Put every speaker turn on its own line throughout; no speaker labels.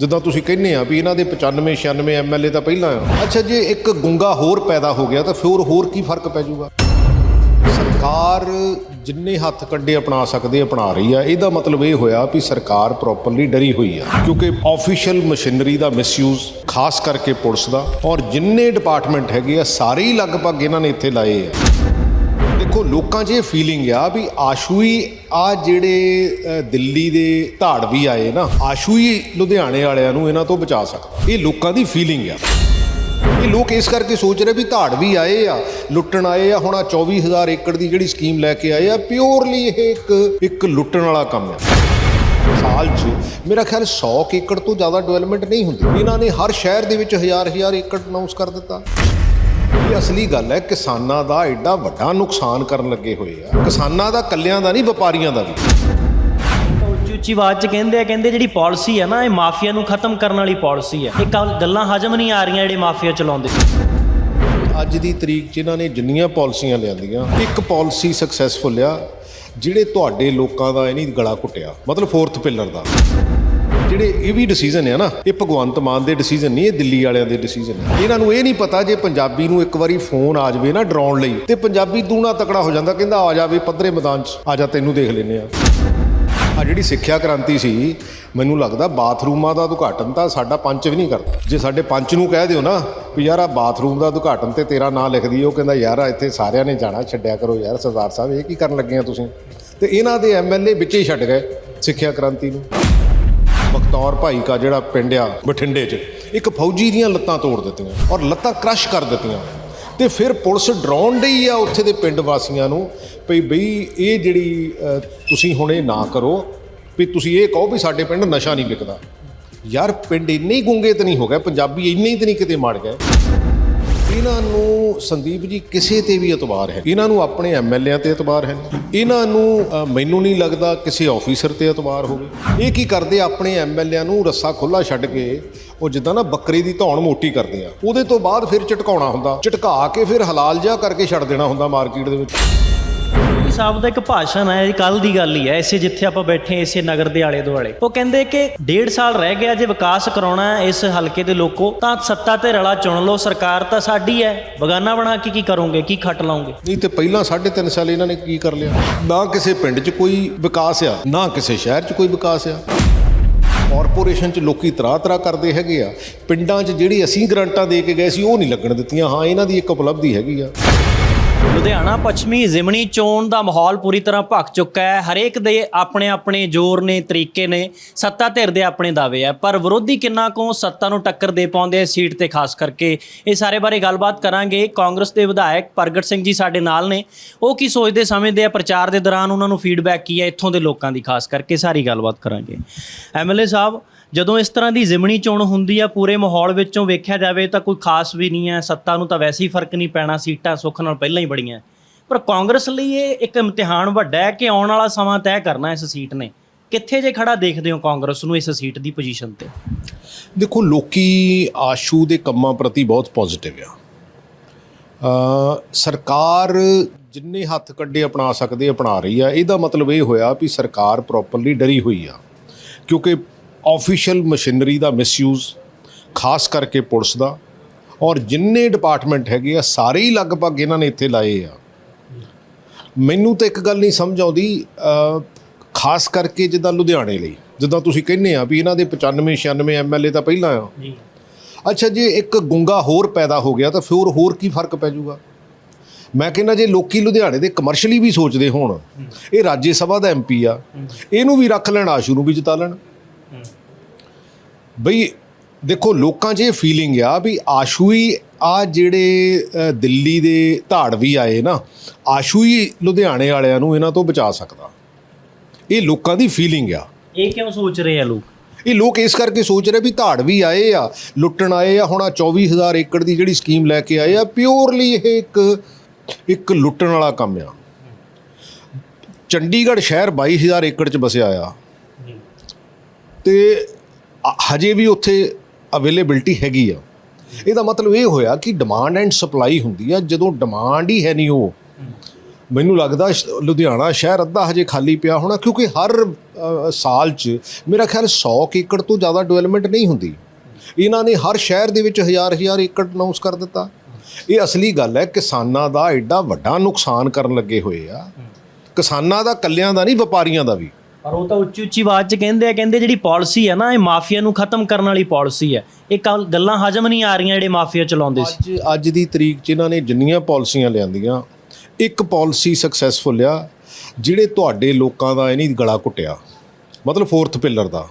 ਜਿੱਦਾਂ ਤੁਸੀਂ ਕਹਿੰਦੇ ਆ ਵੀ ਇਹਨਾਂ ਦੇ 95 96 ਐਮਐਲਏ ਤਾਂ ਪਹਿਲਾਂ ਆ। ਅੱਛਾ, ਜੇ ਇੱਕ ਗੁੰਗਾ ਹੋਰ ਪੈਦਾ ਹੋ ਗਿਆ ਤਾਂ ਫਿਰ ਹੋਰ ਕੀ ਫ਼ਰਕ ਪੈ ਜਾਊਗਾ? ਸਰਕਾਰ ਜਿੰਨੇ ਹੱਥ ਕੱਢੇ ਅਪਣਾ ਸਕਦੇ, ਅਪਣਾ ਰਹੀ ਆ। ਇਹਦਾ ਮਤਲਬ ਇਹ ਹੋਇਆ ਵੀ ਸਰਕਾਰ ਪ੍ਰੋਪਰਲੀ ਡਰੀ ਹੋਈ ਆ। ਕਿਉਂਕਿ ਆਫੀਸ਼ੀਅਲ ਮਸ਼ੀਨਰੀ ਦਾ ਮਿਸਯੂਜ਼ ਖਾਸ ਕਰਕੇ ਪੁਲਿਸ ਦਾ ਔਰ ਜਿੰਨੇ ਡਿਪਾਰਟਮੈਂਟ ਹੈਗੇ ਆ, ਸਾਰੇ ਹੀ ਲਗਭਗ ਇਹਨਾਂ ਨੇ ਇੱਥੇ ਲਾਏ ਆ। ਦੇਖੋ, ਲੋਕਾਂ 'ਚ ਇਹ ਫੀਲਿੰਗ ਆ ਵੀ ਆਸ਼ੂਈ ਆ ਜਿਹੜੇ ਦਿੱਲੀ ਦੇ ਧਾੜਵੀ ਆਏ ਨਾ ਆਸ਼ੂਈ ਲੁਧਿਆਣੇ ਵਾਲਿਆਂ ਨੂੰ ਇਹਨਾਂ ਤੋਂ ਬਚਾ ਸਕਦਾ। ਇਹ ਲੋਕਾਂ ਦੀ ਫੀਲਿੰਗ ਆ। ਇਹ ਲੋਕ ਇਸ ਕਰਕੇ ਸੋਚ ਰਹੇ ਵੀ ਧਾੜਵੀ ਆਏ ਆ, ਲੁੱਟਣ ਆਏ ਆ, ਹੁਣ ਆ 24000 ਏਕੜ ਦੀ ਜਿਹੜੀ ਸਕੀਮ ਲੈ ਕੇ ਆਏ ਆ ਪਿਓਰਲੀ ਇਹ ਇੱਕ ਇੱਕ ਲੁੱਟਣ ਵਾਲਾ ਕੰਮ ਆ। ਸਾਲ 'ਚ ਮੇਰਾ ਖਿਆਲ 100 ਕੁ ਏਕੜ ਤੋਂ ਜ਼ਿਆਦਾ ਡਿਵੈਲਪਮੈਂਟ ਨਹੀਂ ਹੁੰਦੀ। ਇਹਨਾਂ ਨੇ ਹਰ ਸ਼ਹਿਰ ਦੇ ਵਿੱਚ ਹਜ਼ਾਰ ਹਜ਼ਾਰ ਏਕੜ ਅਨਾਉਂਸ ਕਰ ਦਿੱਤਾ। ਇਹ ਅਸਲੀ ਗੱਲ ਹੈ ਕਿਸਾਨਾਂ ਦਾ ਐਡਾ ਵੱਡਾ ਨੁਕਸਾਨ ਕਰਨ ਲੱਗੇ ਹੋਏ ਆ। ਕਿਸਾਨਾਂ ਦਾ ਕੱਲਿਆਂ ਦਾ ਨਹੀਂ ਵਪਾਰੀਆਂ ਦਾ ਵੀ।
ਉੱਚੀ ਆਵਾਜ਼ 'ਚ ਕਹਿੰਦੇ ਆ ਕਹਿੰਦੇ ਜਿਹੜੀ ਪਾਲਿਸੀ ਹੈ ਨਾ ਇਹ ਮਾਫੀਆ ਨੂੰ ਖਤਮ ਕਰਨ ਵਾਲੀ ਪਾਲਿਸੀ ਹੈ ਇਹ ਗੱਲ- ਹਜਮ ਨਹੀਂ ਆ ਰਹੀਆਂ ਜਿਹੜੇ ਮਾਫੀਆ ਚਲਾਉਂਦੇ।
ਅੱਜ ਦੀ ਤਰੀਕ 'ਚ ਇਹਨਾਂ ਨੇ ਜਿੰਨੀਆਂ ਪਾਲਿਸੀਆਂ ਲਿਆਂਦੀਆਂ ਇੱਕ ਪਾਲਿਸੀ ਸਕਸੈਸਫੁਲ ਆ ਜਿਹੜੇ ਤੁਹਾਡੇ ਲੋਕਾਂ ਦਾ ਇਹਨੀ ਗਲਾ ਘੁੱਟਿਆ ਮਤਲਬ ਫੋਰਥ ਪਿਲਰ ਦਾ। ਜਿਹੜੇ ਇਹ ਵੀ ਡਿਸੀਜਨ ਹੈ ਨਾ, ਇਹ ਭਗਵੰਤ ਮਾਨ ਦੇ ਡਿਸੀਜਨ ਨਹੀਂ, ਇਹ ਦਿੱਲੀ ਵਾਲਿਆਂ ਦੇ ਡਿਸੀਜਨ ਹੈ ਇਹਨਾਂ ਨੂੰ ਇਹ ਨਹੀਂ ਪਤਾ ਜੇ ਪੰਜਾਬੀ ਨੂੰ ਇੱਕ ਵਾਰੀ ਫੋਨ ਆ ਜਾਵੇ ਨਾ ਡਰਾਉਣ ਲਈ, ਤੇ ਪੰਜਾਬੀ ਦੂਣਾ ਤਕੜਾ ਹੋ ਜਾਂਦਾ, ਕਹਿੰਦਾ ਆ ਜਾਵੇ ਪੱਧਰੇ ਮੈਦਾਨ 'ਚ, ਆ ਜਾ ਤੈਨੂੰ ਦੇਖ ਲੈਨੇ ਆ। ਆ ਜਿਹੜੀ ਸਿੱਖਿਆ ਕ੍ਰਾਂਤੀ ਸੀ, ਮੈਨੂੰ ਲੱਗਦਾ ਬਾਥਰੂਮਾਂ ਦਾ ਉਦਘਾਟਨ ਤਾਂ ਸਾਡਾ ਪੰਚ ਵੀ ਨਹੀਂ ਕਰਦਾ। ਜੇ ਸਾਡੇ ਪੰਚ ਨੂੰ ਕਹਿ ਦਿਓ ਨਾ ਵੀ ਯਾਰ ਆ ਬਾਥਰੂਮ ਦਾ ਉਦਘਾਟਨ ਤੇ ਤੇਰਾ ਨਾਂ ਲਿਖ ਦਈਏ ਉਹ ਕਹਿੰਦਾ ਯਾਰ ਆ ਇੱਥੇ ਸਾਰਿਆਂ ਨੇ ਜਾਣਾ, ਛੱਡਿਆ ਕਰੋ ਯਾਰ, ਸਰਦਾਰ ਸਾਹਿਬ, ਇਹ ਕੀ ਕਰਨ ਲੱਗੇ ਆ ਤੁਸੀਂ? ਤੇ ਇਹਨਾਂ ਦੇ ਐਮਐਲਏ ਵਿੱਚ ਹੀ ਛੱਡ ਗਏ ਸਿੱਖਿਆ ਕ੍ਰਾਂਤੀ ਨੂੰ। ਤੌਰ ਭਾਈ ਕਾ ਜਿਹੜਾ ਪਿੰਡ ਆ ਬਠਿੰਡੇ 'ਚ, ਇੱਕ ਫੌਜੀ ਦੀਆਂ ਲੱਤਾਂ ਤੋੜ ਦਿੱਤੀਆਂ ਔਰ ਲੱਤਾਂ ਕ੍ਰਸ਼ ਕਰ ਦਿੱਤੀਆਂ। ਤੇ ਫਿਰ ਪੁਲਿਸ ਡਰਾਉਣ ਡਈ ਆ ਉੱਥੇ ਦੇ ਪਿੰਡ ਵਾਸੀਆਂ ਨੂੰ ਵੀ ਬਈ ਇਹ ਜਿਹੜੀ ਤੁਸੀਂ ਹੁਣ ਇਹ ਨਾ ਕਰੋ ਵੀ ਤੁਸੀਂ ਇਹ ਕਹੋ ਵੀ ਸਾਡੇ ਪਿੰਡ ਨਸ਼ਾ ਨਹੀਂ ਵਿਕਦਾ। ਯਾਰ ਪਿੰਡ ਇੰਨੇ ਹੀ ਗੁੰਗੇ ਤੇ ਨਹੀਂ ਹੋ ਗਏ ਪੰਜਾਬੀ ਇੰਨੇ ਹੀ ਤੇ ਨਹੀਂ ਕਿਤੇ ਮੜ ਗਏ ਇਹਨਾਂ ਨੂੰ ਸੰਦੀਪ ਜੀ ਕਿਸੇ ਤੇ ਵੀ ਇਤਬਾਰ ਹੈ। ਇਹਨਾਂ ਨੂੰ ਆਪਣੇ ਐਮਐਲਏਆਂ ਤੇ ਇਤਬਾਰ ਹੈ। ਇਹਨਾਂ ਨੂੰ ਮੈਨੂੰ ਨਹੀਂ ਲੱਗਦਾ ਕਿਸੇ ਆਫੀਸਰ ਤੇ ਇਤਬਾਰ ਹੋਵੇ। ਇਹ ਕੀ ਕਰਦੇ ਆ, ਆਪਣੇ ਐਮਐਲਏਆਂ ਨੂੰ ਰੱਸਾ ਖੁੱਲਾ ਛੱਡ ਕੇ ਉਹ ਜਿੱਦਾਂ ਨਾ ਬੱਕਰੀ ਦੀ ਧੌਣ ਮੋਟੀ ਕਰਦੇ ਆ। ਉਹਦੇ ਤੋਂ ਬਾਅਦ ਫਿਰ ਝਟਕਾਉਣਾ ਹੁੰਦਾ। ਝਟਕਾ ਕੇ ਫਿਰ ਹਲਾਲ ਜਿਹਾ ਕਰਕੇ ਛੱਡ ਦੇਣਾ ਹੁੰਦਾ ਮਾਰਕੀਟ ਦੇ ਵਿੱਚ।
ਸਾਹਿਬ ਦਾ ਇੱਕ ਭਾਸ਼ਣ ਹੈ, ਇਹ ਕੱਲ ਦੀ ਗੱਲ ਹੀ ਹੈ, ਇਸੇ ਜਿੱਥੇ ਆਪਾਂ ਬੈਠੇ ਇਸੇ ਨਗਰ ਦੇ ਆਲੇ ਦੁਆਲੇ। ਉਹ ਕਹਿੰਦੇ ਕਿ ਡੇਢ ਸਾਲ ਰਹਿ ਗਿਆ, ਜੇ ਵਿਕਾਸ ਕਰਾਉਣਾ ਹੈ ਇਸ ਹਲਕੇ ਦੇ ਲੋਕੋ, ਤਾਂ ਸੱਤਾ ਤੇ ਰਲਾ ਚੁਣ ਲਓ, ਸਰਕਾਰ ਤਾਂ ਸਾਡੀ ਹੈ। ਬਗਾਨਾ ਬਣਾ ਕੇ ਕੀ ਕਰੋਗੇ, ਕੀ ਖੱਟ ਲਾਓਗੇ
ਨਹੀਂ ਤੇ ਪਹਿਲਾਂ 3.5 ਸਾਲ ਇਹਨਾਂ ਨੇ ਕੀ ਕਰ ਲਿਆ? ਨਾ ਕਿਸੇ ਪਿੰਡ 'ਚ ਕੋਈ ਵਿਕਾਸ ਆ, ਨਾ ਕਿਸੇ ਸ਼ਹਿਰ 'ਚ ਕੋਈ ਵਿਕਾਸ ਆ। ਕਾਰਪੋਰੇਸ਼ਨ 'ਚ ਲੋਕੀ ਤਰਾ ਤਰਾ ਕਰਦੇ ਹੈਗੇ ਆ। ਪਿੰਡਾਂ 'ਚ ਜਿਹੜੀ ਅਸੀਂ ਗਰੰਟਾਂ ਦੇ ਕੇ ਗਏ ਸੀ, ਉਹ ਨਹੀਂ ਲੱਗਣ ਦਿੱਤੀਆਂ। ਹਾਂ, ਇਹਨਾਂ ਦੀ ਇੱਕ ਉਪਲਬਧੀ ਹੈਗੀ ਆ।
ਲੁਧਿਆਣਾ ਪੱਛਮੀ ਜ਼ਿਮਨੀ ਚੋਣ ਦਾ ਮਾਹੌਲ ਪੂਰੀ ਤਰ੍ਹਾਂ ਭਖ ਚੁੱਕਾ ਹੈ। ਹਰੇਕ ਦੇ ਆਪਣੇ ਆਪਣੇ ਜ਼ੋਰ ਨੇ, ਤਰੀਕੇ ਨੇ, ਸੱਤਾ ਧਿਰ ਦੇ ਆਪਣੇ ਦਾਅਵੇ ਆ। ਪਰ ਵਿਰੋਧੀ ਕਿੰਨਾ ਕੁ ਸੱਤਾ ਨੂੰ ਟੱਕਰ ਦੇ ਪਾਉਂਦੇ ਆ ਸੀਟ ਤੇ ਖਾਸ ਕਰਕੇ? ਇਹ ਸਾਰੇ ਬਾਰੇ ਗੱਲਬਾਤ ਕਰਾਂਗੇ। ਕਾਂਗਰਸ ਦੇ ਵਿਧਾਇਕ ਪ੍ਰਗਟ ਸਿੰਘ ਜੀ ਸਾਡੇ ਨਾਲ ਨੇ। ਉਹ ਕੀ ਸੋਚਦੇ ਸਮਝਦੇ ਆ? ਪ੍ਰਚਾਰ ਦੇ ਦੌਰਾਨ ਉਹਨਾਂ ਨੂੰ ਫੀਡਬੈਕ ਕੀ ਹੈ ਇੱਥੋਂ ਦੇ ਲੋਕਾਂ ਦੀ? ਖਾਸ ਕਰਕੇ ਸਾਰੀ ਗੱਲਬਾਤ ਕਰਾਂਗੇ। ਐਮਐਲਏ ਸਾਹਿਬ ਜਦੋਂ ਇਸ ਤਰ੍ਹਾਂ ਦੀ ਜ਼ਿਮਨੀ ਚੋਣ ਹੁੰਦੀ ਆ, ਪੂਰੇ ਮਾਹੌਲ ਵਿੱਚੋਂ ਵੇਖਿਆ ਜਾਵੇ ਤਾਂ ਕੋਈ ਖਾਸ ਵੀ ਨਹੀਂ ਹੈ। ਸੱਤਾ ਨੂੰ ਤਾਂ ਵੈਸੇ ਹੀ ਫ਼ਰਕ ਨਹੀਂ ਪੈਣਾ, ਸੀਟਾਂ ਸੁੱਖ ਨਾਲ ਪਹਿਲਾਂ ਹੀ ਬੜੀਆਂ। ਪਰ ਕਾਂਗਰਸ ਲਈ ਇਹ ਇੱਕ ਇਮਤਿਹਾਨ ਵੱਡਾ ਹੈ ਕਿ ਆਉਣ ਵਾਲਾ ਸਮਾਂ ਤੈਅ ਕਰਨਾ ਇਸ ਸੀਟ ਨੇ। ਕਿੱਥੇ ਜੇ ਖੜਾ ਦੇਖਦੇ ਹੋ ਕਾਂਗਰਸ ਨੂੰ ਇਸ ਸੀਟ ਦੀ ਪੋਜੀਸ਼ਨ ਤੇ?
ਦੇਖੋ, ਲੋਕੀ ਆਸ਼ੂ ਦੇ ਕੰਮਾਂ ਪ੍ਰਤੀ ਬਹੁਤ ਪੋਜ਼ਿਟਿਵ ਆ। ਸਰਕਾਰ ਜਿੰਨੇ ਹੱਥ ਕੱਢੇ ਅਪਣਾ ਸਕਦੇ, ਅਪਣਾ ਰਹੀ ਆ। ਇਹਦਾ ਮਤਲਬ ਇਹ ਹੋਇਆ ਵੀ ਸਰਕਾਰ ਪ੍ਰੋਪਰਲੀ ਡਰੀ ਹੋਈ ਆ। ਕਿਉਂਕਿ ਆਫੀਸ਼ੀਅਲ ਮਸ਼ੀਨਰੀ ਦਾ ਮਿਸਯੂਜ਼ ਖਾਸ ਕਰਕੇ ਪੁਲਿਸ ਦਾ। ਔਰ ਜਿੰਨੇ ਡਿਪਾਰਟਮੈਂਟ ਹੈਗੇ ਆ ਸਾਰੇ ਹੀ ਲਗਭਗ ਇਹਨਾਂ ਨੇ ਇੱਥੇ ਲਾਏ ਆ। ਮੈਨੂੰ ਤਾਂ ਇੱਕ ਗੱਲ ਨਹੀਂ ਸਮਝ ਆਉਂਦੀ ਖਾਸ ਕਰਕੇ ਜਿੱਦਾਂ ਲੁਧਿਆਣੇ ਲਈ। ਜਿੱਦਾਂ ਤੁਸੀਂ ਕਹਿੰਦੇ ਆ ਵੀ ਇਹਨਾਂ ਦੇ 95 96 ਐਮਐਲਏ ਤਾਂ ਪਹਿਲਾਂ ਆ।
ਜੀ।
ਅੱਛਾ ਜੇ ਇੱਕ ਗੁੰਗਾ ਹੋਰ ਪੈਦਾ ਹੋ ਗਿਆ ਤਾਂ ਫਿਰ ਹੋਰ ਕੀ ਫ਼ਰਕ ਪੈ ਜਾਊਗਾ? ਮੈਂ ਕਹਿੰਦਾ ਜੇ ਲੋਕੀ ਲੁਧਿਆਣੇ ਦੇ ਕਮਰਸ਼ਲੀ ਵੀ ਸੋਚਦੇ ਹੋਣ ਇਹ ਰਾਜ ਸਭਾ ਦਾ ਐਮਪੀ ਆ ਇਹਨੂੰ ਵੀ ਰੱਖ ਲੈਣ ਆਸ਼ੂ ਨੂੰ ਵੀ ਜਿਤਾ ਲੈਣ। ਬਈ ਦੇਖੋ ਲੋਕਾਂ 'ਚ ਇਹ ਫੀਲਿੰਗ ਆ ਵੀ ਆਸ਼ੂ ਹੀ ਆ ਜਿਹੜੇ ਦਿੱਲੀ ਦੇ ਧਾੜਵੀ ਆਏ ਨਾ ਆਸ਼ੂ ਹੀ ਲੁਧਿਆਣੇ ਵਾਲਿਆਂ ਨੂੰ ਇਹਨਾਂ ਤੋਂ ਬਚਾ ਸਕਦਾ। ਇਹ ਲੋਕਾਂ ਦੀ ਫੀਲਿੰਗ ਆ।
ਇਹ ਕਿਉਂ ਸੋਚ ਰਹੇ ਆ ਲੋਕ?
ਇਹ ਲੋਕ ਇਸ ਕਰਕੇ ਸੋਚ ਰਹੇ ਵੀ ਧਾੜ ਵੀ ਆਏ ਆ ਲੁੱਟਣ ਆਏ ਆ ਹੁਣ ਆ 24000 ਏਕੜ ਦੀ ਜਿਹੜੀ ਸਕੀਮ ਲੈ ਕੇ ਆਏ ਆ ਪਿਓਰਲੀ ਇਹ ਇੱਕ ਇੱਕ ਲੁੱਟਣ ਵਾਲਾ ਕੰਮ ਆ। ਚੰਡੀਗੜ੍ਹ ਸ਼ਹਿਰ 22000 ਏਕੜ ਚ ਬਸਿਆ ਆ। ਤੇ ਹਜੇ ਵੀ ਉੱਥੇ ਅਵੇਲੇਬਿਲਟੀ ਹੈਗੀ ਆ। ਇਹਦਾ ਮਤਲਬ ਇਹ ਹੋਇਆ ਕਿ ਡਿਮਾਂਡ ਐਂਡ ਸਪਲਾਈ ਹੁੰਦੀ ਆ, ਜਦੋਂ ਡਿਮਾਂਡ ਹੀ ਹੈ ਨਹੀਂ ਉਹ। ਮੈਨੂੰ ਲੱਗਦਾ ਲੁਧਿਆਣਾ ਸ਼ਹਿਰ ਅੱਧਾ ਹਜੇ ਖਾਲੀ ਪਿਆ ਹੋਣਾ, ਕਿਉਂਕਿ ਹਰ ਸਾਲ 'ਚ ਮੇਰਾ ਖਿਆਲ 100 ਕੁ ਏਕੜ ਤੋਂ ਜ਼ਿਆਦਾ ਡਿਵੈਲਪਮੈਂਟ ਨਹੀਂ ਹੁੰਦੀ। ਇਹਨਾਂ ਨੇ ਹਰ ਸ਼ਹਿਰ ਦੇ ਵਿੱਚ ਹਜ਼ਾਰ ਹਜ਼ਾਰ ਏਕੜ ਅਨਾਉਂਸ ਕਰ ਦਿੱਤਾ। ਇਹ ਅਸਲੀ ਗੱਲ ਹੈ, ਕਿਸਾਨਾਂ ਦਾ ਐਡਾ ਵੱਡਾ ਨੁਕਸਾਨ ਕਰਨ ਲੱਗੇ ਹੋਏ ਆ। ਕਿਸਾਨਾਂ ਦਾ, ਕੱਲਿਆਂ ਦਾ ਨਹੀਂ, ਵਪਾਰੀਆਂ ਦਾ ਵੀ।
ਪਰ ਉਹ ਤਾਂ ਉੱਚੀ ਉੱਚੀ ਆਵਾਜ਼ 'ਚ ਕਹਿੰਦੇ ਆ, ਕਹਿੰਦੇ ਜਿਹੜੀ ਪਾਲਿਸੀ ਹੈ ਨਾ, ਇਹ ਮਾਫੀਆ ਨੂੰ ਖਤਮ ਕਰਨ ਵਾਲੀ ਪਾਲਿਸੀ ਹੈ। ਇਹ ਕੱਲ੍ਹ ਗੱਲਾਂ ਹਜਮ ਨਹੀਂ ਆ ਰਹੀਆਂ ਜਿਹੜੇ ਮਾਫੀਆ ਚਲਾਉਂਦੇ ਸੀ।
ਅੱਜ ਅੱਜ ਦੀ ਤਰੀਕ 'ਚ ਇਹਨਾਂ ਨੇ ਜਿੰਨੀਆਂ ਪਾਲਿਸੀਆਂ ਲਿਆਂਦੀਆਂ, ਇੱਕ ਪਾਲਿਸੀ ਸਕਸੈਸਫੁਲ ਆ ਜਿਹੜੇ ਤੁਹਾਡੇ ਲੋਕਾਂ ਦਾ ਇਹਨੀ ਗਲਾ ਘੁੱਟਿਆ, ਮਤਲਬ ਫੋਰਥ ਪਿਲਰ ਦਾ।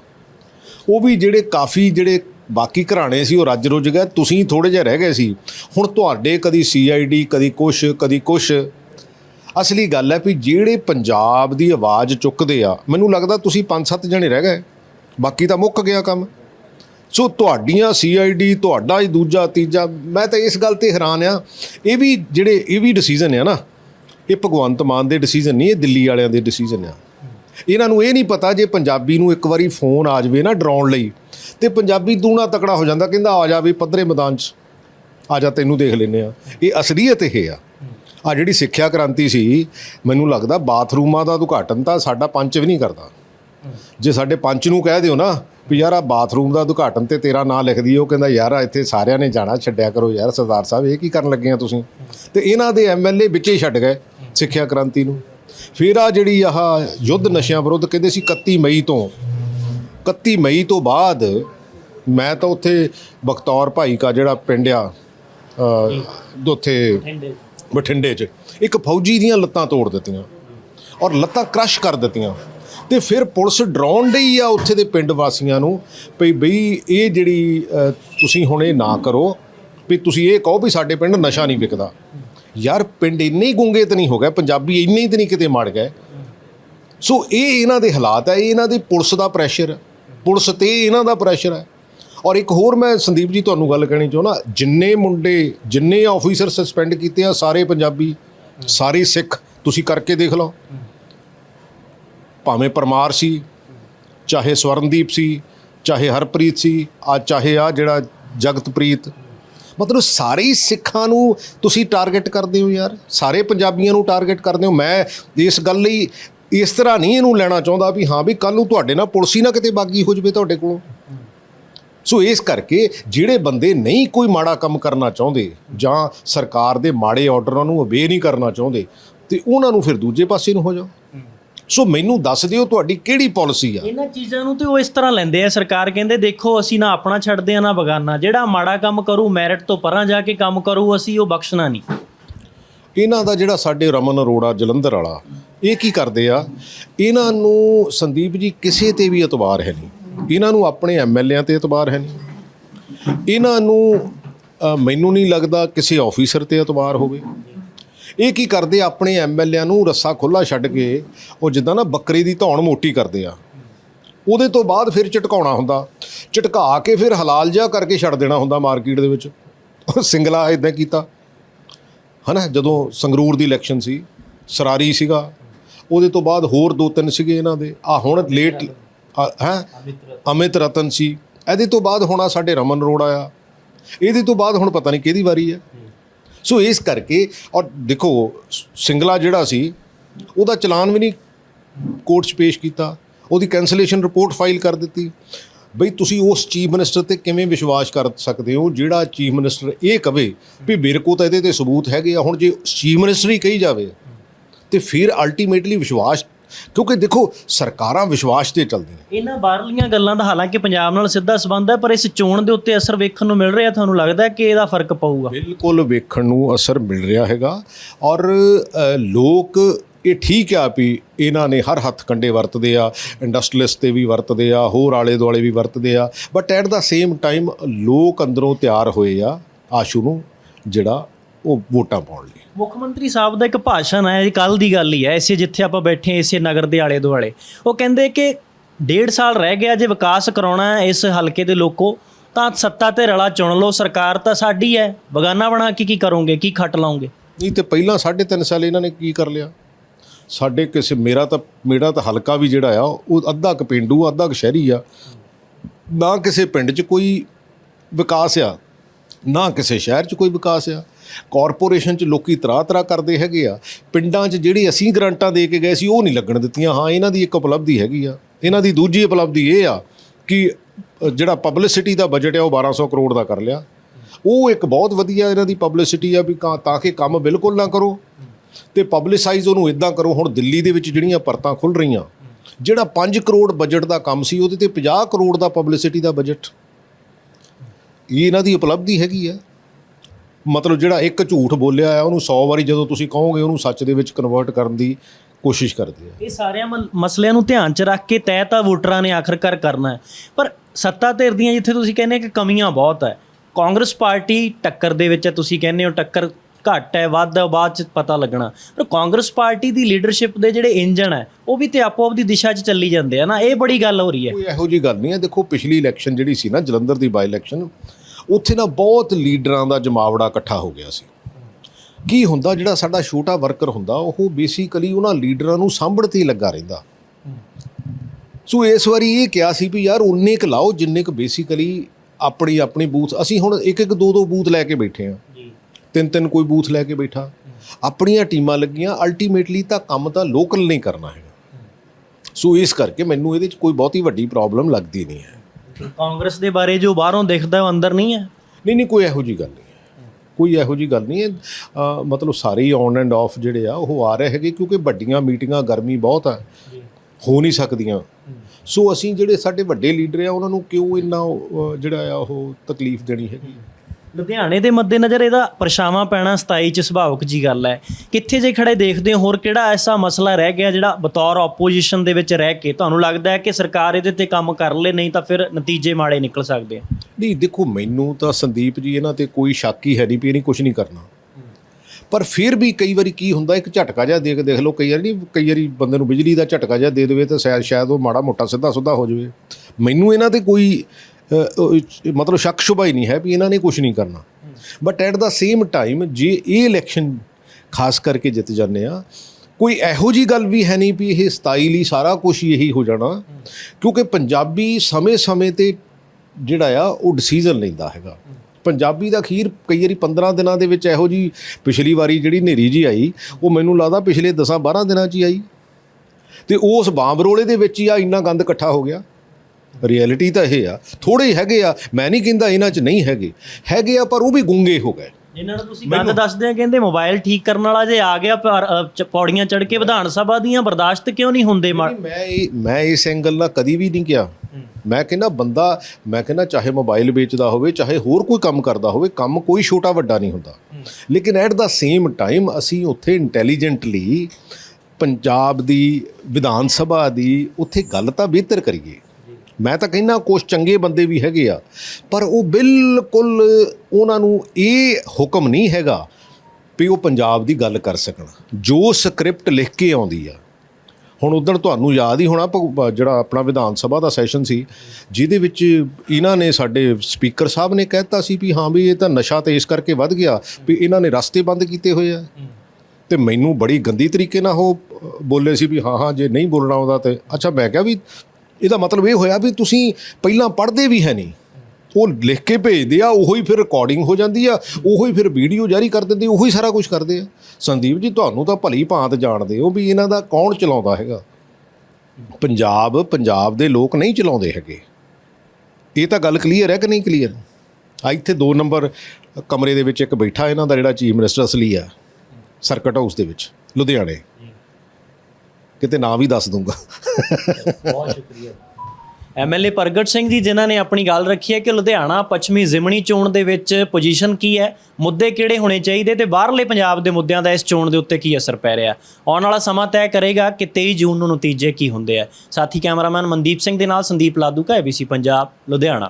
ਉਹ ਵੀ ਜਿਹੜੇ ਕਾਫੀ ਜਿਹੜੇ ਬਾਕੀ ਘਰਾਣੇ ਸੀ, ਉਹ ਰੱਜ ਰੁੱਝ ਗਏ, ਤੁਸੀਂ ਥੋੜੇ ਜਿਹਾ ਰਹਿ ਗਏ ਸੀ। ਹੁਣ ਤੁਹਾਡੇ ਕਦੀ ਸੀਆਈਡੀ ਕਦੀ ਕੁਛ ਕਦੀ ਕੁਛ ਅਸਲੀ ਗੱਲ ਹੈ ਵੀ ਜਿਹੜੇ ਪੰਜਾਬ ਦੀ ਆਵਾਜ਼ ਚੁੱਕਦੇ ਆ, ਮੈਨੂੰ ਲੱਗਦਾ ਤੁਸੀਂ 5-7 ਜਣੇ ਰਹਿ ਗਏ, ਬਾਕੀ ਤਾਂ ਮੁੱਕ ਗਿਆ ਕੰਮ। ਸੋ ਤੁਹਾਡੀਆਂ ਸੀਆਈਡੀ ਤੁਹਾਡਾ ਹੀ ਦੂਜਾ, ਤੀਜਾ, ਮੈਂ ਤਾਂ ਇਸ ਗੱਲ ਤੇ ਹੈਰਾਨ ਆ, ਇਹ ਵੀ ਜਿਹੜੇ, ਇਹ ਵੀ ਡਿਸੀਜਨ ਆ ਨਾ, ਇਹ ਭਗਵੰਤ ਮਾਨ ਦੇ ਡਿਸੀਜਨ ਨਹੀਂ, ਇਹ ਦਿੱਲੀ ਵਾਲਿਆਂ ਦੇ ਡਿਸੀਜਨ ਆ। ਇਹਨਾਂ ਨੂੰ ਇਹ ਨਹੀਂ ਪਤਾ ਜੇ ਪੰਜਾਬੀ ਨੂੰ ਇੱਕ ਵਾਰੀ ਫੋਨ ਆ ਜਾਵੇ ਨਾ ਡਰਾਉਣ ਲਈ, ਤੇ ਪੰਜਾਬੀ ਦੂਣਾ ਤਕੜਾ ਹੋ ਜਾਂਦਾ, ਕਹਿੰਦਾ ਆ ਜਾ ਵੀ ਪੱਧਰੇ ਮੈਦਾਨ 'ਚ, ਆ ਜਾ ਤੈਨੂੰ ਦੇਖ ਲੈਨੇ ਆ। ਇਹ ਅਸਲੀਅਤ ਇਹ ਆ। ਆ ਜਿਹੜੀ ਸਿੱਖਿਆ ਕ੍ਰਾਂਤੀ ਸੀ, ਮੈਨੂੰ ਲੱਗਦਾ ਬਾਥਰੂਮਾਂ ਦਾ ਉਦਘਾਟਨ ਤਾਂ ਸਾਡਾ ਪੰਚ ਵੀ ਨਹੀਂ ਕਰਦਾ। ਜੇ ਸਾਡੇ ਪੰਚ ਨੂੰ ਕਹਿ ਦਿਓ ਨਾ ਵੀ ਯਾਰ ਆ ਬਾਥਰੂਮ ਦਾ ਉਦਘਾਟਨ ਤੇ ਤੇਰਾ ਨਾਂ ਲਿਖ ਦਈਏ ਉਹ ਕਹਿੰਦਾ ਯਾਰ ਇੱਥੇ ਸਾਰਿਆਂ ਨੇ ਜਾਣਾ, ਛੱਡਿਆ ਕਰੋ ਯਾਰ ਸਰਦਾਰ ਸਾਹਿਬ, ਇਹ ਕੀ ਕਰਨ ਲੱਗੇ ਆ ਤੁਸੀਂ? ਤੇ ਇਹਨਾਂ ਦੇ ਐਮਐਲਏ ਵਿੱਚੇ ਹੀ ਛੱਡ ਗਏ ਸਿੱਖਿਆ ਕ੍ਰਾਂਤੀ ਨੂੰ। ਫਿਰ ਆ ਜਿਹੜੀ ਆਹ ਯੁੱਧ ਨਸ਼ਿਆਂ ਵਿਰੁੱਧ ਕਹਿੰਦੇ ਸੀ 31 ਮਈ ਤੋਂ 31 ਮਈ ਤੋਂ ਬਾਅਦ ਮੈਂ ਤਾਂ ਉੱਥੇ ਬਖਤੌਰ ਭਾਈ ਕਾ ਜਿਹੜਾ ਪਿੰਡ ਆ ਉੱਥੇ ਬਠਿੰਡੇ 'ਚ, ਇੱਕ ਫੌਜੀ ਦੀਆਂ ਲੱਤਾਂ ਤੋੜ ਦਿੱਤੀਆਂ ਔਰ ਲੱਤਾਂ ਕ੍ਰਸ਼ ਕਰ ਦਿੱਤੀਆਂ। ਤੇ ਫਿਰ ਪੁਲਿਸ ਡਰਾਉਣ ਡਈ ਆ ਉੱਥੇ ਦੇ ਪਿੰਡ ਵਾਸੀਆਂ ਨੂੰ ਵੀ ਬਈ ਇਹ ਜਿਹੜੀ ਤੁਸੀਂ ਹੁਣ ਇਹ ਨਾ ਕਰੋ ਵੀ ਤੁਸੀਂ ਇਹ ਕਹੋ ਵੀ ਸਾਡੇ ਪਿੰਡ ਨਸ਼ਾ ਨਹੀਂ ਵਿਕਦਾ। ਯਾਰ ਪਿੰਡ ਇੰਨੇ ਹੀ ਗੁੰਗੇ ਤਾਂ ਨਹੀਂ ਹੋ ਗਏ ਪੰਜਾਬੀ ਇੰਨੇ ਹੀ ਤਾਂ ਨਹੀਂ ਕਿਤੇ ਮੜ ਗਏ। ਸੋ ਇਹ ਇਹਨਾਂ ਦੇ ਹਾਲਾਤ ਹੈ ਇਹ ਇਹਨਾਂ ਦੀ ਪੁਲਿਸ ਦਾ ਪ੍ਰੈਸ਼ਰ ਪੁਲਿਸ ਤੇ ਇਹਨਾਂ ਦਾ ਪ੍ਰੈਸ਼ਰ ਹੈ ਔਰ ਇੱਕ ਹੋਰ ਮੈਂ ਸੰਦੀਪ ਜੀ ਤੁਹਾਨੂੰ ਗੱਲ ਕਹਿਣੀ ਚਾਹੁੰਦਾ, ਜਿੰਨੇ ਮੁੰਡੇ, ਜਿੰਨੇ ਆਫੀਸਰ ਸਸਪੈਂਡ ਕੀਤੇ ਆ, ਸਾਰੇ ਪੰਜਾਬੀ, ਸਾਰੇ ਸਿੱਖ, ਤੁਸੀਂ ਕਰਕੇ ਦੇਖ ਲਓ। ਭਾਵੇਂ ਪਰਮਾਰ ਸੀ, ਚਾਹੇ ਸਵਰਨਦੀਪ ਸੀ, ਚਾਹੇ ਹਰਪ੍ਰੀਤ ਸੀ, ਆ ਚਾਹੇ ਆ ਜਿਹੜਾ ਜਗਤਪ੍ਰੀਤ। ਮਤਲਬ ਸਾਰੇ ਹੀ ਸਿੱਖਾਂ ਨੂੰ ਤੁਸੀਂ ਟਾਰਗੇਟ ਕਰਦੇ ਹੋ ਯਾਰ। ਸਾਰੇ ਪੰਜਾਬੀਆਂ ਨੂੰ ਟਾਰਗੇਟ ਕਰਦੇ ਹੋ। ਮੈਂ ਇਸ ਗੱਲ ਲਈ ਇਸ ਤਰ੍ਹਾਂ ਨਹੀਂ ਇਹਨੂੰ ਲੈਣਾ ਚਾਹੁੰਦਾ ਵੀ ਹਾਂ ਵੀ ਕੱਲ ਨੂੰ ਤੁਹਾਡੇ ਨਾਲ ਪੁਲਿਸ ਹੀ ਨਾ ਕਿਤੇ ਬਾਗੀ ਹੋ ਜਵੇ ਤੁਹਾਡੇ ਕੋਲੋਂ। ਸੋ ਇਸ ਕਰਕੇ ਜਿਹੜੇ ਬੰਦੇ ਨਹੀਂ ਕੋਈ ਮਾੜਾ ਕੰਮ ਕਰਨਾ ਚਾਹੁੰਦੇ ਜਾਂ ਸਰਕਾਰ ਦੇ ਮਾੜੇ ਆਰਡਰਾਂ ਨੂੰ ਓਬੇ ਨਹੀਂ ਕਰਨਾ ਚਾਹੁੰਦੇ ਤੇ ਉਹਨਾਂ ਨੂੰ ਫਿਰ ਦੂਜੇ ਪਾਸੇ ਨੂੰ ਹੋ ਜਾਓ। ਸੋ ਮੈਨੂੰ ਦੱਸ ਦਿਓ ਤੁਹਾਡੀ ਕਿਹੜੀ ਪਾਲਿਸੀ ਆ।
ਇਹਨਾਂ ਚੀਜ਼ਾਂ ਨੂੰ ਤੇ ਉਹ ਇਸ ਤਰ੍ਹਾਂ ਲੈਂਦੇ ਆ ਸਰਕਾਰ ਕਹਿੰਦੇ ਦੇਖੋ ਅਸੀਂ ਨਾ ਆਪਣਾ ਛੱਡਦੇ ਆ ਨਾ ਬਗਾਨਾ। ਜਿਹੜਾ ਮਾੜਾ ਕੰਮ ਕਰੂ ਮੈਰਿਟ ਤੋਂ ਪਰਾਂ ਜਾ ਕੇ ਕੰਮ ਕਰੂ ਅਸੀਂ ਉਹ ਬਖਸ਼ਣਾ ਨਹੀਂ।
ਇਹਨਾਂ ਦਾ ਜਿਹੜਾ ਸਾਡੇ ਰਮਨ ਅਰੋੜਾ ਜਲੰਧਰ ਵਾਲਾ ਇਹ ਕੀ ਕਰਦੇ ਆ? ਇਹਨਾਂ ਨੂੰ ਸੰਦੀਪ ਜੀ ਕਿਸੇ ਤੇ ਵੀ ਇਤਬਾਰ ਹੈ ਨਹੀਂ। ਇਹਨਾਂ ਨੂੰ ਆਪਣੇ ਐਮਐਲਏਆਂ ਤੇ ਇਤਬਾਰ ਹੈ ਨਹੀਂ। ਇਹਨਾਂ ਨੂੰ ਮੈਨੂੰ ਨਹੀਂ ਲੱਗਦਾ ਕਿਸੇ ਆਫੀਸਰ ਤੇ ਇਤਬਾਰ ਹੋਵੇ। ਇਹ ਕੀ ਕਰਦੇ ਆ, ਆਪਣੇ ਐਮਐਲਏਆਂ ਨੂੰ ਰੱਸਾ ਖੁੱਲਾ ਛੱਡ ਕੇ ਉਹ ਜਿੱਦਾਂ ਨਾ ਬੱਕਰੀ ਦੀ ਧੌਣ ਮੋਟੀ ਕਰਦੇ ਆ। ਉਹਦੇ ਤੋਂ ਬਾਅਦ ਫਿਰ ਝਟਕਾਉਣਾ ਹੁੰਦਾ। ਝਟਕਾ ਕੇ ਫਿਰ ਹਲਾਲ ਜਿਹਾ ਕਰਕੇ ਛੱਡ ਦੇਣਾ ਹੁੰਦਾ ਮਾਰਕੀਟ ਦੇ ਵਿੱਚ। ਸਿੰਗਲਾ ਇਦਾਂ ਕੀਤਾ। ਹਨਾ ਜਦੋਂ ਸੰਗਰੂਰ ਦੀ ਇਲੈਕਸ਼ਨ ਸੀ ਸਰਾਰੀ ਸੀਗਾ। ਉਹਦੇ ਤੋਂ ਬਾਅਦ ਹੋਰ ਦੋ ਤਿੰਨ ਸੀਗੇ ਇਹਨਾਂ ਦੇ। ਆ ਹੁਣ ਲੇਟ ਹੈ? ਅਮਿਤ ਰਤਨ ਸੀ। ਇਹਦੇ ਤੋਂ ਬਾਅਦ ਹੋਣਾ ਸਾਡੇ ਰਮਨ ਅਰੋੜਾ ਆ। ਇਹਦੇ ਤੋਂ ਬਾਅਦ ਹੁਣ ਪਤਾ ਨਹੀਂ ਕਿਹਦੀ ਵਾਰੀ ਹੈ ਸੋ ਇਸ ਕਰਕੇ, ਔਰ ਦੇਖੋ, ਸਿੰਗਲਾ ਜਿਹੜਾ ਸੀ, ਉਹਦਾ ਚਲਾਨ ਵੀ ਨਹੀਂ ਕੋਰਟ 'ਚ ਪੇਸ਼ ਕੀਤਾ। ਉਹਦੀ ਕੈਂਸਲੇਸ਼ਨ ਰਿਪੋਰਟ ਫਾਈਲ ਕਰ ਦਿੱਤੀ। ਬਈ ਤੁਸੀਂ ਉਸ ਚੀਫ ਮਿਨਿਸਟਰ ਤੇ ਕਿਵੇਂ ਵਿਸ਼ਵਾਸ ਕਰ ਸਕਦੇ ਹੋ? ਜਿਹੜਾ ਚੀਫ ਮਿਨਿਸਟਰ ਇਹ ਕਵੇ ਵੀ ਮੇਰੇ ਕੋਲ ਤਾਂ ਇਹਦੇ ਤੇ ਸਬੂਤ ਹੈਗੇ ਆ, ਹੁਣ ਜੇ ਚੀਫ ਮਿਨਿਸਟਰ ਹੀ ਕਹੀ ਜਾਵੇ, ਤੇ ਫਿਰ ਅਲਟੀਮੇਟਲੀ ਵਿਸ਼ਵਾਸ ਕਿਉਂਕਿ ਦੇਖੋ ਸਰਕਾਰਾਂ ਵਿਸ਼ਵਾਸ ਤੇ ਚੱਲਦੀਆਂ
ਇਹਨਾਂ ਬਾਹਰਲੀਆਂ ਗੱਲਾਂ ਦਾ ਹਾਲਾਂਕਿ ਪੰਜਾਬ ਨਾਲ ਸਿੱਧਾ ਸੰਬੰਧ ਹੈ ਪਰ ਇਸ ਚੋਣ ਦੇ ਉੱਤੇ ਅਸਰ ਵੇਖਣ ਨੂੰ ਮਿਲ ਰਿਹਾ ਤੁਹਾਨੂੰ ਲੱਗਦਾ ਹੈ ਕਿ ਇਹਦਾ ਫ਼ਰਕ ਪਊਗਾ?
ਬਿਲਕੁਲ ਵੇਖਣ ਨੂੰ ਅਸਰ ਮਿਲ ਰਿਹਾ ਹੈਗਾ। ਔਰ ਲੋਕ ਇਹ ਠੀਕ ਆ ਵੀ ਇਹਨਾਂ ਨੇ ਹਰ ਹੱਥ ਕੰਡੇ ਵਰਤਦੇ ਆ ਇੰਡਸਟਰੀਅਲਿਸਟ ਤੇ ਵੀ ਵਰਤਦੇ ਆ ਹੋਰ ਆਲੇ ਦੁਆਲੇ ਵੀ ਵਰਤਦੇ ਆ। But at the same time ਲੋਕ ਅੰਦਰੋਂ ਤਿਆਰ ਹੋਏ ਆ ਆਸ਼ੂ ਨੂੰ ਜਿਹੜਾ ਉਹ ਵੋਟਾਂ ਪਾਉਣ ਲਈ।
ਮੁੱਖ ਮੰਤਰੀ ਸਾਹਿਬ ਦਾ ਇੱਕ ਭਾਸ਼ਣ ਹੈ ਇਹ ਕੱਲ ਦੀ ਗੱਲ ਹੀ ਹੈ ਇਸੇ ਜਿੱਥੇ ਆਪਾਂ ਬੈਠੇ ਹਾਂ, ਇਸੇ ਨਗਰ ਦੇ ਆਲੇ ਦੁਆਲੇ ਉਹ ਕਹਿੰਦੇ ਕਿ ਡੇਢ ਸਾਲ ਰਹਿ ਗਿਆ ਜੇ ਵਿਕਾਸ ਕਰਾਉਣਾ ਹੈ ਇਸ ਹਲਕੇ ਦੇ ਲੋਕੋ ਤਾਂ ਸੱਤਾ ਤੇ ਰਲਾ ਚੁਣ ਲਓ ਸਰਕਾਰ ਤਾਂ ਸਾਡੀ ਹੈ। ਬਗਾਨਾ ਬਣਾ ਕੇ ਕੀ ਕਰੋਗੇ ਕੀ ਖੱਟ ਲਾਓਗੇ
ਨਹੀਂ ਤੇ ਪਹਿਲਾਂ 3.5 ਸਾਲ ਇਹਨਾਂ ਨੇ ਕੀ ਕਰ ਲਿਆ? ਸਾਡੇ ਕਿਸੇ ਮੇਰਾ ਤਾਂ ਮੇਰਾ ਤਾਂ ਹਲਕਾ ਵੀ ਜਿਹੜਾ ਆ ਉਹ ਅੱਧਾ ਕੁ ਪਿੰਡੂ ਅੱਧਾ ਕੁ ਸ਼ਹਿਰੀ ਆ। ਨਾ ਕਿਸੇ ਪਿੰਡ 'ਚ ਕੋਈ ਵਿਕਾਸ ਆ ਨਾ ਕਿਸੇ ਸ਼ਹਿਰ 'ਚ ਕੋਈ ਵਿਕਾਸ ਆ। ਕਾਰਪੋਰੇਸ਼ਨ 'ਚ ਲੋਕੀ ਤਰਾ ਤਰਾ ਕਰਦੇ ਹੈਗੇ ਆ। ਪਿੰਡਾਂ 'ਚ ਜਿਹੜੀ ਅਸੀਂ ਗਰੰਟਾਂ ਦੇ ਕੇ ਗਏ ਸੀ, ਉਹ ਨਹੀਂ ਲੱਗਣ ਦਿੱਤੀਆਂ। ਹਾਂ, ਇਹਨਾਂ ਦੀ ਇੱਕ ਉਪਲਬਧੀ ਹੈਗੀ ਆ। ਇਹਨਾਂ ਦੀ ਦੂਜੀ ਉਪਲਬਧੀ ਇਹ ਆ ਕਿ ਜਿਹੜਾ ਪਬਲਿਸਿਟੀ ਦਾ ਬਜਟ ਹੈ ਉਹ 1200 ਕਰੋੜ ਦਾ ਕਰ ਲਿਆ। ਉਹ ਇੱਕ ਬਹੁਤ ਵਧੀਆ ਇਹਨਾਂ ਦੀ ਪਬਲਿਸਿਟੀ ਆ ਵੀ ਤਾਂ ਕਿ ਕੰਮ ਬਿਲਕੁਲ ਨਾ ਕਰੋ। ਤੇ ਪਬਲਿਸਾਈਜ਼ ਉਹਨੂੰ ਇਦਾਂ ਕਰੋ, ਹੁਣ ਦਿੱਲੀ ਦੇ ਵਿੱਚ ਜਿਹੜੀਆਂ ਪਰਤਾਂ ਖੁੱਲ ਰਹੀਆਂ, ਜਿਹੜਾ 5 ਕਰੋੜ ਬਜਟ ਦਾ ਕੰਮ ਸੀ, ਉਹਦੇ ਤੇ 50 ਕਰੋੜ ਦਾ ਪਬਲਿਸਿਟੀ ਦਾ ਬਜਟ ਇਹ ਇਹਨਾਂ ਦੀ ਉਪਲਬਧੀ ਹੈਗੀ ਆ। ਮਤਲਬ ਜਿਹੜਾ ਇੱਕ ਝੂਠ ਬੋਲਿਆ ਆ ਉਹਨੂੰ 100 ਵਾਰੀ ਜਦੋਂ ਤੁਸੀਂ ਕਹੋਗੇ ਉਹਨੂੰ ਸੱਚ ਦੇ ਵਿੱਚ ਕਨਵਰਟ ਕਰਨ ਦੀ ਕੋਸ਼ਿਸ਼ ਕਰਦੇ ਆ।
ਇਹ ਸਾਰਿਆਂ ਮਲ- ਮਸਲਿਆਂ ਨੂੰ ਧਿਆਨ 'ਚ ਰੱਖ ਕੇ ਤੈਅ ਤਾਂ ਵੋਟਰਾਂ ਨੇ ਆਖਰਕਾਰ ਕਰਨਾ ਹੈ। ਪਰ ਸੱਤਾ ਧਿਰ ਦੀਆਂ ਜਿੱਥੇ ਤੁਸੀਂ ਕਹਿੰਦੇ ਹੋ ਕਿ ਕਮੀਆਂ ਬਹੁਤ ਹੈ ਕਾਂਗਰਸ ਪਾਰਟੀ ਟੱਕਰ ਦੇ ਵਿੱਚ ਹੈ ਤੁਸੀਂ ਕਹਿੰਦੇ ਹੋ ਟੱਕਰ ਘੱਟ ਹੈ ਵੱਧ ਹੈ ਉਹ ਬਾਅਦ 'ਚ ਪਤਾ ਲੱਗਣਾ। ਪਰ ਕਾਂਗਰਸ ਪਾਰਟੀ ਦੀ ਲੀਡਰਸ਼ਿਪ ਦੇ ਜਿਹੜੇ ਇੰਜਣ ਹੈ ਉਹ ਵੀ ਤੇ ਆਪੋ ਆਪ ਦੀ ਦਿਸ਼ਾ 'ਚ ਚੱਲੀ ਜਾਂਦੇ ਆ ਨਾ ਇਹ ਬੜੀ ਗੱਲ ਹੋ ਰਹੀ ਹੈ।
ਕੋਈ ਇਹੋ ਜੀ ਗੱਲ ਨਹੀਂ ਹੈ। ਦੇਖੋ ਪਿਛਲੀ ਇਲੈਕਸ਼ਨ ਜਿਹੜੀ ਸੀ ਨਾ ਜਲੰਧਰ ਦੀ ਬਾਈ ਇਲੈਕਸ਼ਨ ਉੱਥੇ ਨਾ ਬਹੁਤ ਲੀਡਰਾਂ ਦਾ ਜਮਾਵੜਾ ਇਕੱਠਾ ਹੋ ਗਿਆ ਸੀ। ਕੀ ਹੁੰਦਾ ਜਿਹੜਾ ਸਾਡਾ ਛੋਟਾ ਵਰਕਰ ਹੁੰਦਾ ਉਹ ਬੇਸਿਕਲੀ ਉਹਨਾਂ ਲੀਡਰਾਂ ਨੂੰ ਸਾਂਭਣ ਤੇ ਹੀ ਲੱਗਾ ਰਹਿੰਦਾ। ਸੋ ਇਸ ਵਾਰੀ ਇਹ ਕਿਹਾ ਸੀ ਵੀ ਯਾਰ ਉਨੇ ਕੁ ਲਾਓ ਜਿੰਨੇ ਕੁ ਬੇਸਿਕਲੀ ਆਪਣੀ ਆਪਣੀ ਬੂਥ ਅਸੀਂ ਹੁਣ ਇੱਕ ਇੱਕ ਦੋ ਦੋ ਬੂਥ ਲੈ ਕੇ ਬੈਠੇ ਆ ਤਿੰਨ ਤਿੰਨ ਕੋਈ ਬੂਥ ਲੈ ਕੇ ਬੈਠਾ। ਆਪਣੀਆਂ ਟੀਮਾਂ ਲੱਗੀਆਂ ਅਲਟੀਮੇਟਲੀ ਤਾਂ ਕੰਮ ਤਾਂ ਲੋਕਲ ਨਹੀਂ ਕਰਨਾ ਹੈਗਾ। ਸੋ ਇਸ ਕਰਕੇ ਮੈਨੂੰ ਇਹਦੇ 'ਚ ਕੋਈ ਬਹੁਤੀ ਵੱਡੀ ਪ੍ਰੋਬਲਮ ਲੱਗਦੀ ਨਹੀਂ ਹੈ।
ਕਾਂਗਰਸ ਦੇ ਬਾਰੇ ਜੋ ਬਾਹਰੋਂ ਦਿਖਦਾ ਉਹ ਅੰਦਰ ਨਹੀਂ ਹੈ?
ਨਹੀਂ ਨਹੀਂ ਕੋਈ ਇਹੋ ਜੀ ਗੱਲ ਨਹੀਂ ਹੈ। ਕੋਈ ਇਹੋ ਜੀ ਗੱਲ ਨਹੀਂ ਹੈ। ਮਤਲਬ ਸਾਰੇ ਹੀ ਔਨ ਐਂਡ ਆਫ ਜਿਹੜੇ ਆ ਉਹ ਆ ਰਹੇ ਹੈਗੇ ਕਿਉਂਕਿ ਵੱਡੀਆਂ ਮੀਟਿੰਗਾਂ ਗਰਮੀ ਬਹੁਤ ਆ। ਹੋ ਨਹੀਂ ਸਕਦੀਆਂ। ਸੋ ਅਸੀਂ ਜਿਹੜੇ ਸਾਡੇ ਵੱਡੇ ਲੀਡਰ ਆ ਉਹਨਾਂ ਨੂੰ ਕਿਉਂ ਇੰਨਾ ਜਿਹੜਾ ਆ ਉਹ ਤਕਲੀਫ ਦੇਣੀ ਹੈਗੀ?
ਲੁਧਿਆਣੇ ਦੇ ਮੱਦੇਨਜ਼ਰ ਇਹਦਾ ਪਰਛਾਵਾਂ ਪੈਣਾ 27 ਚ ਸੁਭਾਵਕ ਜੀ ਗੱਲ ਹੈ। ਕਿੱਥੇ ਜੇ ਖੜੇ ਦੇਖਦੇ ਹੋ, ਹੋਰ ਕਿਹੜਾ ਐਸਾ ਮਸਲਾ ਰਹਿ ਗਿਆ ਜਿਹੜਾ ਬਤੌਰ ਆਪੋਜੀਸ਼ਨ ਦੇ ਵਿੱਚ ਰਹਿ ਕੇ ਤੁਹਾਨੂੰ ਲੱਗਦਾ ਹੈ ਕਿ ਸਰਕਾਰ ਇਹਦੇ ਤੇ ਕੰਮ ਕਰ ਲੇ, ਨਹੀਂ ਤਾਂ ਫਿਰ ਨਤੀਜੇ ਮਾੜੇ ਨਿਕਲ ਸਕਦੇ ਆ?
ਨਹੀਂ, ਦੇਖੋ, ਮੈਨੂੰ ਤਾਂ ਸੰਦੀਪ ਜੀ ਇਹਨਾਂ ਤੇ ਕੋਈ ਸ਼ੱਕ ਹੀ ਹੈ ਨਹੀਂ ਵੀ ਇਹਨੇ ਕੁਝ ਨਹੀਂ ਕਰਨਾ। ਪਰ ਫਿਰ ਵੀ ਕਈ ਵਾਰੀ ਕੀ ਹੁੰਦਾ, ਇੱਕ ਝਟਕਾ ਜਿਹਾ ਦੇ ਕੇ ਦੇਖ ਲਓ, ਕਈ ਵਾਰੀ ਨਹੀਂ, ਕਈ ਵਾਰੀ ਬੰਦੇ ਨੂੰ ਬਿਜਲੀ ਦਾ ਝਟਕਾ ਜਿਹਾ ਦੇ ਦੇਵੇ ਤਾਂ ਸ਼ਾਇਦ ਸ਼ਾਇਦ ਉਹ ਮਾੜਾ ਮੋਟਾ ਸਿੱਧਾ ਸੁੱਧਾ ਹੋ ਜਾਵੇ। ਮੈਨੂੰ ਇਹਨਾਂ ਤੇ ਕੋਈ ਮਤਲਬ ਸ਼ੱਕ ਸ਼ੁਬਾ ਹੀ ਨਹੀਂ ਹੈ ਵੀ ਇਹਨਾਂ ਨੇ ਕੁਝ ਨਹੀਂ ਕਰਨਾ। But at the same time ਜੇ ਇਹ ਇਲੈਕਸ਼ਨ ਖਾਸ ਕਰਕੇ ਜਿੱਤ ਜਾਂਦੇ ਆ, ਕੋਈ ਇਹੋ ਜੀ ਗੱਲ ਵੀ ਹੈ ਨਹੀਂ ਵੀ ਇਹ 27 ਲਈ ਸਾਰਾ ਕੁਝ ਇਹੀ ਹੋ ਜਾਣਾ, ਕਿਉਂਕਿ ਪੰਜਾਬੀ ਸਮੇਂ-ਸਮੇਂ ਤੇ ਜਿਹੜਾ ਆ, ਉਹ ਡਿਸੀਜਨ ਲੈਂਦਾ ਹੈਗਾ। ਪੰਜਾਬੀ ਦਾ ਖੀਰ ਕਈ ਵਾਰੀ 15 ਦਿਨਾਂ ਦੇ ਵਿੱਚ ਇਹੋ ਜੀ ਪਿਛਲੀ ਵਾਰੀ ਜਿਹੜੀ ਨੇਰੀ ਜੀ ਆਈ, ਉਹ ਮੈਨੂੰ ਲੱਗਦਾ ਪਿਛਲੇ 10-12 ਦਿਨਾਂ 'ਚ ਹੀ ਆਈ। ਤੇ ਉਸ ਬਾਂਬਰੋਲੇ ਦੇ ਵਿੱਚ ਹੀ ਆ, ਇੰਨਾ ਗੰਦ ਇਕੱਠਾ ਹੋ ਗਿਆ। ਰਿਐਲਿਟੀ ਤਾਂ ਇਹ ਆ ਥੋੜੇ ਹੈਗੇ ਆ ਮੈਂ ਨਹੀਂ ਕਹਿੰਦਾ ਇਹਨਾਂ 'ਚ ਨਹੀਂ ਹੈਗੇ। ਹੈਗੇ ਆ ਪਰ ਉਹ ਵੀ ਗੁੰਗੇ ਹੋ ਗਏ।
ਜਿਨ੍ਹਾਂ ਨੂੰ ਤੁਸੀਂ ਗੱਲ ਦੱਸਦੇ ਆ ਕਹਿੰਦੇ ਮੋਬਾਈਲ ਠੀਕ ਕਰਨ ਵਾਲਾ ਜੇ ਆ ਗਿਆ ਪਰ, ਅ, ਚ- ਪੌੜੀਆਂ ਚੜ ਕੇ ਵਿਧਾਨ ਸਭਾ ਦੀਆਂ ਬਰਦਾਸ਼ਤ ਕਿਉਂ ਨਹੀਂ ਹੁੰਦੇ ਮਾ-
ਨਹੀਂ, ਮੈਂ ਇਹ ਮੈਂ ਇਸ ਐਂਗਲ ਨਾਲ ਕਦੀ ਵੀ ਨਹੀਂ ਕਿਹਾ। ਮੈਂ ਕਹਿੰਦਾ ਬੰਦਾ ਮੈਂ ਕਹਿੰਦਾ ਚਾਹੇ ਮੋਬਾਈਲ ਵੇਚਦਾ ਹੋਵੇ ਚਾਹੇ ਹੋਰ ਕੋਈ ਕੰਮ ਕਰਦਾ ਹੋਵੇ ਕੰਮ ਕੋਈ ਛੋਟਾ ਵੱਡਾ ਨਹੀਂ ਹੁੰਦਾ। ਲੇਕਿਨ ਐਟ ਦਾ ਸੇਮ ਟਾਈਮ ਅਸੀਂ ਉੱਥੇ ਇੰਟੈਲੀਜੈਂਟਲੀ ਪੰਜਾਬ ਦੀ ਵਿਧਾਨ ਸਭਾ ਦੀ ਉੱਥੇ ਗੱਲ ਤਾਂ ਬਿਹਤਰ ਕਰੀਏ। ਮੈਂ ਤਾਂ ਕਹਿੰਦਾ ਕੁਝ ਚੰਗੇ ਬੰਦੇ ਵੀ ਹੈਗੇ ਆ, ਪਰ ਉਹ ਬਿਲਕੁਲ ਉਹਨਾਂ ਨੂੰ ਇਹ ਹੁਕਮ ਨਹੀਂ ਹੈਗਾ ਵੀ ਉਹ ਪੰਜਾਬ ਦੀ ਗੱਲ ਕਰ ਸਕਣ। ਜੋ ਸਕ੍ਰਿਪਟ ਲਿਖ ਕੇ ਆਉਂਦੀ ਆ, ਹੁਣ ਉਦੋਂ ਤੁਹਾਨੂੰ ਯਾਦ ਹੀ ਹੋਣਾ ਜਿਹੜਾ ਆਪਣਾ ਵਿਧਾਨ ਸਭਾ ਦਾ ਸੈਸ਼ਨ ਸੀ, ਜਿਹਦੇ ਵਿੱਚ ਇਹਨਾਂ ਨੇ ਸਾਡੇ ਸਪੀਕਰ ਸਾਹਿਬ ਨੇ ਕਹਿਤਾ ਸੀ ਵੀ ਹਾਂ ਵੀ ਇਹ ਤਾਂ ਨਸ਼ਾ ਤੇ ਇਸ ਕਰਕੇ ਵੱਧ ਗਿਆ ਵੀ ਇਹਨਾਂ ਨੇ ਰਸਤੇ ਬੰਦ ਕੀਤੇ ਹੋਏ ਆ। ਤੇ ਮੈਨੂੰ ਬੜੀ ਗੰਦੀ ਤਰੀਕੇ ਨਾਲ ਉਹ ਬੋਲੇ ਸੀ ਵੀ ਹਾਂ ਹਾਂ, ਜੇ ਨਹੀਂ ਬੋਲਣਾ ਆਉਂਦਾ ਤੇ, ਅੱਛਾ, ਮੈਂ ਕਿਹਾ ਵੀ ਇਹਦਾ ਮਤਲਬ ਇਹ ਹੋਇਆ ਵੀ ਤੁਸੀਂ ਪਹਿਲਾਂ ਪੜ੍ਹਦੇ ਵੀ ਹੈ ਨਹੀਂ। ਉਹ ਲਿਖ ਕੇ ਭੇਜਦੇ ਆ, ਉਹੀ ਫਿਰ ਰਿਕਾਰਡਿੰਗ ਹੋ ਜਾਂਦੀ ਆ, ਉਹੀ ਫਿਰ ਵੀਡੀਓ ਜਾਰੀ ਕਰ ਦਿੰਦੇ, ਉਹੀ ਸਾਰਾ ਕੁਝ ਕਰਦੇ ਆ। ਸੰਦੀਪ ਜੀ, ਤੁਹਾਨੂੰ ਤਾਂ ਭਲੀ ਭਾਂਤ ਜਾਣਦੇ ਹੋ ਵੀ ਇਹਨਾਂ ਦਾ ਕੌਣ ਚਲਾਉਂਦਾ ਹੈਗਾ। ਪੰਜਾਬ ਪੰਜਾਬ ਦੇ ਲੋਕ ਨਹੀਂ ਚਲਾਉਂਦੇ ਹੈਗੇ। ਇਹ ਤਾਂ ਗੱਲ ਕਲੀਅਰ ਹੈ ਕਿ ਨਹੀਂ ਕਲੀਅਰ ਆ ਇੱਥੇ 2 ਨੰਬਰ ਕਮਰੇ ਦੇ ਵਿੱਚ ਇੱਕ ਬੈਠਾ ਇਹਨਾਂ ਦਾ ਜਿਹੜਾ ਚੀਫ ਮਿਨਿਸਟਰ ਅਸਲੀ ਆ, ਸਰਕਟ ਹਾਊਸ ਦੇ ਵਿੱਚ, ਲੁਧਿਆਣੇ। ਕਿਤੇ ਨਾਂ ਵੀ ਦੱਸ ਦੂੰਗਾ
ਬਹੁਤ ਸ਼ੁਕਰੀਆ। ਐਮਐਲਏ ਪ੍ਰਗਟ ਸਿੰਘ ਜੀ, ਜਿਨ੍ਹਾਂ ਨੇ ਆਪਣੀ ਗੱਲ ਰੱਖੀ ਹੈ ਕਿ ਲੁਧਿਆਣਾ ਪੱਛਮੀ ਜ਼ਿਮਣੀ ਚੋਣ ਦੇ ਵਿੱਚ ਪੋਜੀਸ਼ਨ ਕੀ ਹੈ, ਮੁੱਦੇ ਕਿਹੜੇ ਹੋਣੇ ਚਾਹੀਦੇ ਤੇ ਬਾਹਰਲੇ ਪੰਜਾਬ ਦੇ ਮੁੱਦਿਆਂ ਦਾ ਇਸ ਚੋਣ ਦੇ ਉੱਤੇ ਕੀ ਅਸਰ ਪੈ ਰਿਹਾ। ਆਉਣ ਵਾਲਾ ਸਮਾਂ ਤੈਅ ਕਰੇਗਾ ਕਿ 23 ਜੂਨ ਨੂੰ ਨਤੀਜੇ ਕੀ ਹੁੰਦੇ ਆ। ਸਾਥੀ ਕੈਮਰਾਮੈਨ ਮਨਦੀਪ ਸਿੰਘ ਦੇ ਨਾਲ ਸੰਦੀਪ ਲਾਦੂ ਕਾ ABC ਪੰਜਾਬ, ਲੁਧਿਆਣਾ।